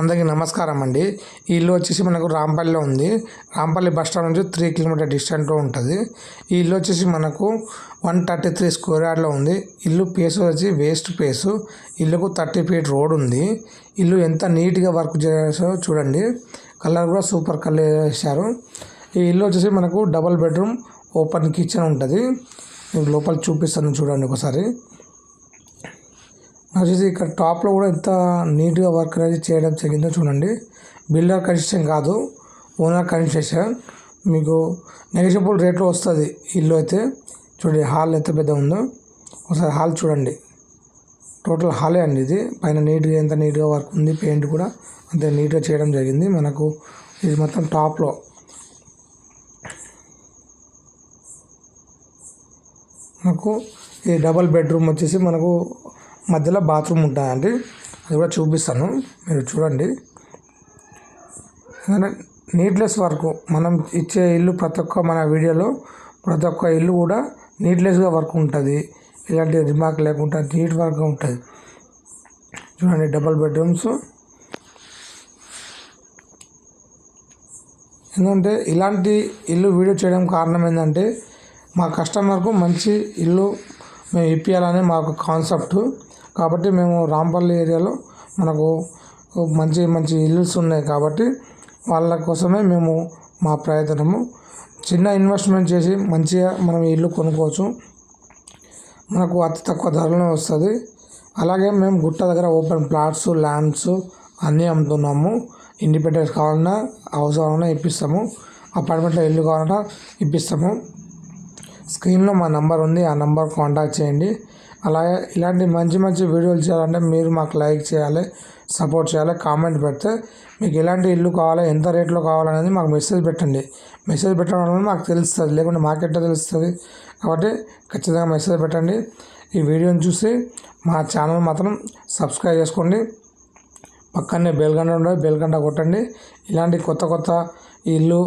అందరికీ నమస్కారం అండి ఈ ఇల్లు వచ్చేసి మనకు రాంపల్లిలో ఉంది. రాంపల్లి బస్ స్టాండ్ నుంచి త్రీ కిలోమీటర్ డిస్టెంట్లో ఉంటుంది. ఈ ఇల్లు వచ్చేసి మనకు వన్ థర్టీ త్రీ స్క్వేర్ యార్డ్లో ఉంది. ఇల్లు ప్లేస్ వచ్చి వేస్ట్ ప్లేస్ ఇల్లుకు థర్టీ ఫీట్ రోడ్ ఉంది. ఇల్లు ఎంత నీట్గా వర్క్ చేశారో చూడండి. కలర్ కూడా సూపర్ కలర్ వేశారు ఈ ఇల్లు వచ్చేసి మనకు డబల్ బెడ్రూమ్ ఓపెన్ కిచెన్ ఉంటుంది. లోపల చూపిస్తాను చూడండి ఒకసారి. వచ్చేసి ఇక్కడ టాప్లో కూడా ఎంత నీట్గా వర్క్ అనేది చేయడం జరిగిందో చూడండి. బిల్డర్ కన్స్ట్రక్షన్ కాదు ఓనర్ కన్స్ట్రక్షన్. మీకు నెగిషియబుల్ రేట్లో వస్తుంది ఇల్లు అయితే. చూడండి హాల్ ఎంత పెద్ద ఉందో. ఒకసారి హాల్ చూడండి. టోటల్ హాలే అండి ఇది. పైన నీట్గా ఎంత నీట్గా వర్క్ ఉంది పెయింట్ కూడా అంతే నీట్గా చేయడం జరిగింది. మనకు ఇది మొత్తం టాప్లో. మనకు ఈ డబల్ బెడ్రూమ్ వచ్చేసి మనకు మధ్యలో బాత్రూమ్ ఉంటుందండి అది కూడా చూపిస్తాను. మీరు చూడండి. నీట్లెస్ వర్క్ మనం ఇచ్చే ఇల్లు ప్రతి ఒక్క మన వీడియోలో ప్రతి ఒక్క ఇల్లు కూడా నీట్లెస్గా వర్క్ ఉంటుంది. ఇలాంటి రిమార్క్ లేకుండా నీట్ వర్క్ ఉంటుంది. చూడండి డబల్ బెడ్రూమ్స్. ఎందుకంటే ఇలాంటి ఇల్లు వీడియో చేయడం కారణం ఏంటంటే మా కస్టమర్కు మంచి ఇల్లు మేము ఇప్పించాలనే మాకు కాన్సెప్ట్. కాబట్టి మేము రాంపల్లి ఏరియాలో మనకు మంచి మంచి ఇల్లుస్ ఉన్నాయి కాబట్టి వాళ్ళ కోసమే మేము మా ప్రయత్నము. చిన్న ఇన్వెస్ట్మెంట్ చేసి మంచిగా మనం ఇల్లు కొనుక్కోవచ్చు. మనకు అతి తక్కువ ధరలోనే వస్తుంది. అలాగే మేము గుట్ట దగ్గర ఓపెన్ ప్లాట్స్ ల్యాండ్స్ అన్నీ అమ్ముతున్నాము. ఇండిపెండెన్స్ కావాలన్నా హౌస్ కావాలన్నా ఇప్పిస్తాము. అపార్ట్మెంట్లో ఇల్లు కావాలన్నా ఇప్పిస్తాము. స్క్రీన్లో మా నెంబర్ ఉంది ఆ నెంబర్ కాంటాక్ట్ చేయండి. అలాగే ఇలాంటి మంచి మంచి వీడియోలు చేయాలంటే మీరు మాకు లైక్ చేయాలి సపోర్ట్ చేయాలి కామెంట్ పెడితే మీకు ఎలాంటి ఇల్లు కావాలి ఎంత రేట్లో కావాలనేది మాకు మెసేజ్ పెట్టండి. మెసేజ్ పెట్టడం వల్ల మాకు తెలుస్తుంది లేకుంటే మాకెట్లా తెలుస్తుంది. కాబట్టి ఖచ్చితంగా మెసేజ్ పెట్టండి. ఈ వీడియోని చూసి మా ఛానల్ మాత్రం సబ్స్క్రైబ్ చేసుకోండి. పక్కనే బేల్గండ ఉండదు బేల్గండ కొట్టండి. ఇలాంటి కొత్త కొత్త ఇల్లు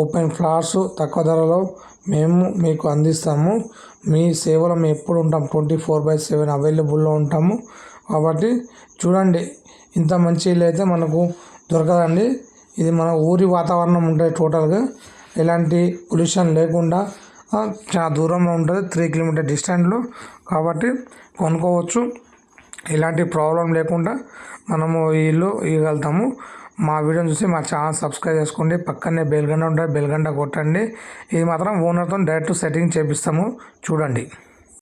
ఓపెన్ ఫ్లాట్స్ తక్కువ ధరలో మేము మీకు అందిస్తాము. మీ సేవలో మేము ఎప్పుడు ఉంటాం ట్వంటీ ఫోర్ బై సెవెన్ అవైలబుల్లో ఉంటాము. కాబట్టి చూడండి ఇంత మంచి ఇల్లు అయితే మనకు దొరకదండి. ఇది మన ఊరి వాతావరణం ఉంటుంది టోటల్గా. ఎలాంటి పొల్యూషన్ లేకుండా చాలా దూరంలో ఉంటుంది త్రీ కిలోమీటర్ డిస్టెంట్లో కాబట్టి కొనుక్కోవచ్చు. ఎలాంటి ప్రాబ్లం లేకుండా మనము వీళ్ళు ఇల్లు ఇవ్వగలుగుతాము మా వీడియోని చూసి మా ఛానల్ సబ్స్క్రైబ్ చేసుకోండి. పక్కనే బెల్గండ ఉంటుంది బెల్గండ కొట్టండి. ఇది మాత్రం ఓనర్తో డైరెక్ట్ సెట్టింగ్ చేపిస్తాము. చూడండి.